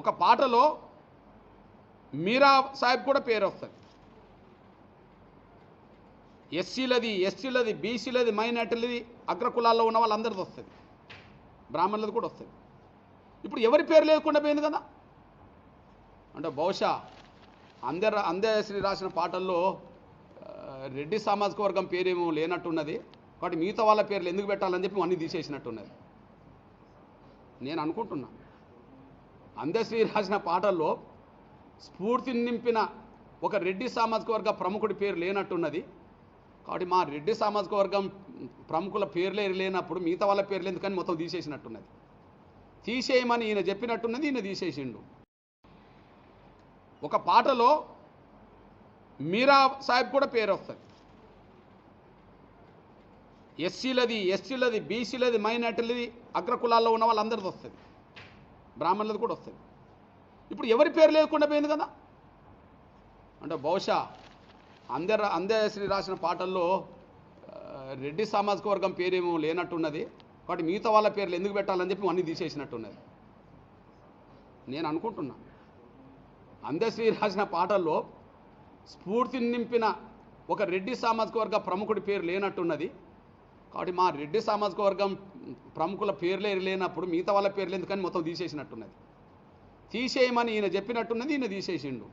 ఒక పాటలో మీరా సాహెబ్ కూడా పేరు వస్తుంది. ఎస్సీలది ఎస్సీలది బీసీలది మైనార్టీలది అగ్రకులాల్లో ఉన్న వాళ్ళందరిది వస్తుంది. బ్రాహ్మణులది కూడా వస్తుంది. ఇప్పుడు ఎవరి పేరు లేకుండా పోయింది కదా? అంటే బహుశా అందరు అందశ్రీ రాసిన పాటల్లో రెడ్డి సామాజిక వర్గం పేరేమో లేనట్టున్నది కాబట్టి మిగతా వాళ్ళ పేర్లు ఎందుకు పెట్టాలని చెప్పి అన్నీ తీసేసినట్టున్నది. నేను అనుకుంటున్నాను అందశ్రీ రాసిన పాటల్లో స్ఫూర్తిని నింపిన ఒక రెడ్డి సామాజిక వర్గ ప్రముఖుడి పేరు లేనట్టున్నది. కాబట్టి మా రెడ్డి సామాజిక వర్గం ప్రముఖుల పేర్లే లేనప్పుడు మిగతా వాళ్ళ పేర్లు ఎందుకని మొత్తం తీసేసినట్టున్నది. తీసేయమని ఈయన చెప్పినట్టున్నది ఈయన తీసేసిండు. ఒక పాటలో మీరా సాహెబ్ కూడా పేరు వస్తుంది ఎస్సీలది ఎస్సీలది బీసీలది మైనార్టీలది అగ్రకులాల్లో ఉన్న వాళ్ళందరిది వస్తుంది బ్రాహ్మణులది కూడా వస్తుంది. ఇప్పుడు ఎవరి పేరు లేకుండా పోయింది కదా? అంటే బహుశా అందర అందశ్రీ రాసిన పాటల్లో రెడ్డి సామాజిక వర్గం పేరేమో లేనట్టున్నది వాటి మిగతా వాళ్ళ పేర్లు ఎందుకు పెట్టాలని చెప్పి అన్నీ తీసేసినట్టున్నది. నేను అనుకుంటున్నా. అందశ్రీ రాసిన పాటల్లో స్ఫూర్తిని నింపిన ఒక రెడ్డి సామాజిక వర్గ ప్రముఖుడి పేరు లేనట్టున్నది కాబట్టి మా రెడ్డి సామాజిక వర్గం ప్రముఖుల పేర్లే లేనప్పుడు మిగతా వాళ్ళ పేర్లు ఎందుకని మొత్తం తీసేసినట్టున్నది. తీసేయమని ఈయన చెప్పినట్టున్నది ఈయన తీసేసిండు.